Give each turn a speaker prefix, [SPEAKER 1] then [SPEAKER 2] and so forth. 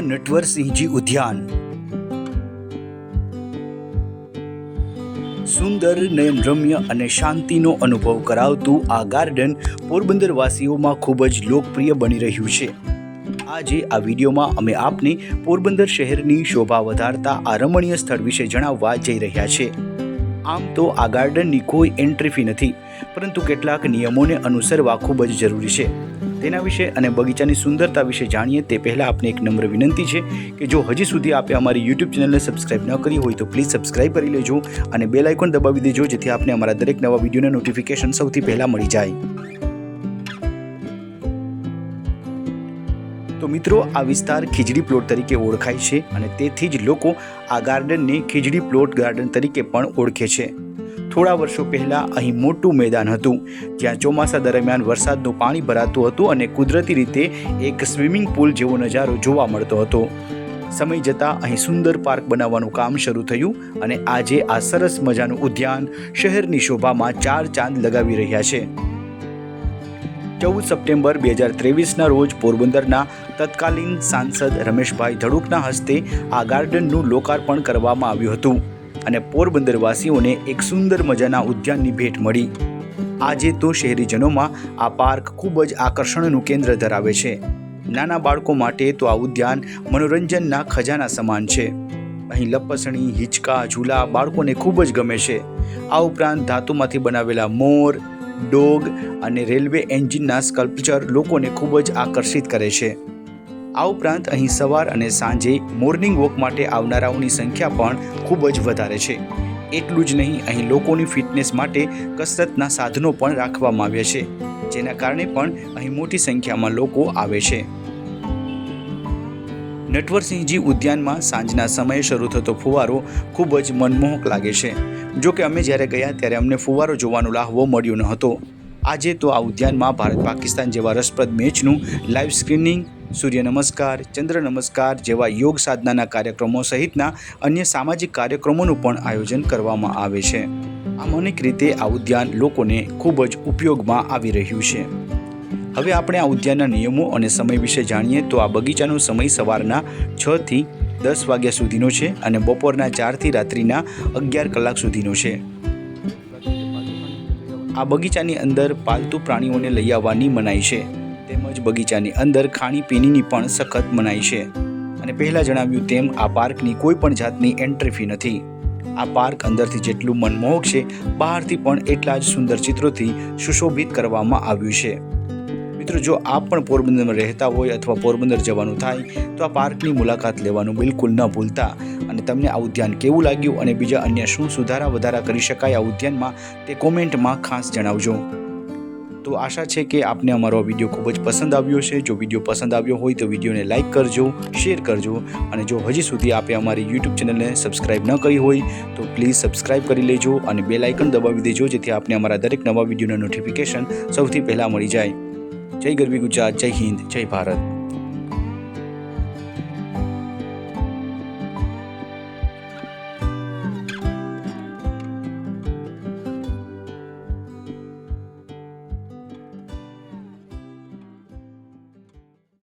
[SPEAKER 1] નટવરસિંહજી ઉદ્યાન. સુંદર, નયનરમ્ય અને શાંતિનો અનુભવ કરાવતું આ ગાર્ડન પોરબંદરવાસીઓમાં ખૂબ જ લોકપ્રિય બની રહ્યું છે. આજે આ વિડીયોમાં અમે આપને પોરબંદર શહેરની શોભા વધારતા આ રમણીય સ્થળ વિશે જણાવવા જઈ રહ્યા છે. આમ તો આ ગાર્ડનની કોઈ એન્ટ્રી ફી નથી, પરંતુ કેટલાક નિયમોને અનુસરવા ખૂબ જ જરૂરી છે. તેના વિશે અને બગીચાની સુંદરતા વિશે જાણીએ, તે પહેલાં આપને એક નમ્ર વિનંતી છે કે જો હજી સુધી આપે અમારી યુટ્યુબ ચેનલને સબસ્ક્રાઇબ ન કરી હોય તો પ્લીઝ સબસ્ક્રાઇબ કરી લેજો અને બેલ આઇકોન દબાવી દેજો, જેથી આપને અમારા દરેક નવા વિડીયોના નોટિફિકેશન સૌથી પહેલાં મળી જાય. તો મિત્રો, આ વિસ્તાર ખીજડી પ્લોટ તરીકે ઓળખાય છે અને તેથી જ લોકો આ ગાર્ડનને ખીજડી પ્લોટ ગાર્ડન તરીકે પણ ઓળખે છે. થોડા વર્ષો પહેલાં અહીં મોટું મેદાન હતું, જ્યાં ચોમાસા દરમિયાન વરસાદનું પાણી ભરાતું હતું અને કુદરતી રીતે એક સ્વિમિંગ પુલ જેવો નજારો જોવા મળતો હતો. સમય જતાં અહીં સુંદર પાર્ક બનાવવાનું કામ શરૂ થયું અને આજે આ સરસ મજાનું ઉદ્યાન શહેરની શોભામાં ચાર ચાંદ લગાવી રહ્યા છે. ચૌદ સપ્ટેમ્બર બે હજાર ત્રેવીસના રોજ પોરબંદરના તત્કાલીન સાંસદ રમેશભાઈ ધડુકના હસ્તે આ ગાર્ડનનું લોકાર્પણ કરવામાં આવ્યું હતું. અને પોરબંદરવાસીઓને એક સુંદર મજાના ઉદ્યાનની ભેટ મળી. આજે તો શહેરીજનોમાં આ પાર્ક ખૂબ જ આકર્ષણનું કેન્દ્ર ધરાવે છે. નાના બાળકો માટે તો આ ઉદ્યાન મનોરંજનના ખજાના સમાન છે. અહીં લપસણી, હિંચકા, ઝૂલા બાળકોને ખૂબ જ ગમે છે. આ ઉપરાંત ધાતુમાંથી બનાવેલા મોર, ડોગ અને રેલવે એન્જિનના સ્કલ્પચર લોકોને ખૂબ જ આકર્ષિત કરે છે. આ ઉપરાંત અહીં સવાર અને સાંજે મોર્નિંગ વોક માટે આવનારાઓની સંખ્યા પણ ખૂબ જ વધારે છે. એટલું જ નહીં, અહીં લોકોની ફિટનેસ માટે કસરતના સાધનો પણ રાખવામાં આવ્યા છે, જેના કારણે પણ અહીં મોટી સંખ્યામાં લોકો આવે છે. નટવરસિંહજી ઉદ્યાનમાં સાંજના સમયે શરૂ થતો ફુવારો ખૂબ જ મનમોહક લાગે છે. જો કે અમે જ્યારે ગયા ત્યારે અમને ફુવારો જોવાનો લાહવો મળ્યો ન હતો. આજે તો આ ઉદ્યાનમાં ભારત પાકિસ્તાન જેવા રસપ્રદ મેચનું લાઈવ સ્ક્રીનિંગ સૂર્ય નમસ્કાર, ચંદ્ર નમસ્કાર જેવા યોગ સાધનાના કાર્યક્રમો સહિતના અન્ય સામાજિક કાર્યક્રમોનું પણ આયોજન કરવામાં આવે છે. આમ અનેક રીતે આ ઉદ્યાન લોકોને ખૂબ જ ઉપયોગમાં આવી રહ્યું છે. હવે આપણે આ ઉદ્યાનના નિયમો અને સમય વિશે જાણીએ તો આ બગીચાનો સમય સવારના છ થી દસ વાગ્યા સુધીનો છે અને બપોરના ચારથી રાત્રિના અગિયાર કલાક સુધીનો છે. આ બગીચાની અંદર પાલતુ પ્રાણીઓને લઈ આવવાની મનાઈ છે. તેમજ બગીચાની અંદર ખાણીપીણીની પણ સખત મનાઈ છે. અને પહેલાં જણાવ્યું તેમ, આ પાર્કની કોઈ પણ જાતની એન્ટ્રી ફી નથી. આ પાર્ક અંદરથી જેટલું મનમોહક છે, બહારથી પણ એટલા જ સુંદર ચિત્રોથી સુશોભિત કરવામાં આવ્યું છે. મિત્રો, જો આપ પણ પોરબંદરમાં રહેતા હોય અથવા પોરબંદર જવાનું થાય, તો આ પાર્કની મુલાકાત લેવાનું બિલકુલ ન ભૂલતા. અને તમને આ ઉદ્યાન કેવું લાગ્યું અને બીજા અન્ય શું સુધારા વધારા કરી શકાય આ ઉદ્યાનમાં તે કોમેન્ટમાં ખાસ જણાવજો. તો આશા છે કે આપને અમારો વીડિયો ખૂબ જ પસંદ આવ્યો છે જો વીડિયો પસંદ આવ્યો હોય તો વિડીયોને લાઇક કરજો, શેર કરજો અને જો હજી સુધી આપે અમારી યુટ્યુબ ચેનલને સબસ્ક્રાઇબ ન કરી હોય તો પ્લીઝ સબસ્ક્રાઇબ કરી લેજો અને બે લાઇકન દબાવી દેજો જેથી આપને અમારા દરેક નવા વિડીયોના નોટિફિકેશન સૌથી પહેલાં મળી જાય. જય ગરવી ગુજરાત, જય હિન્દ, જય ભારત.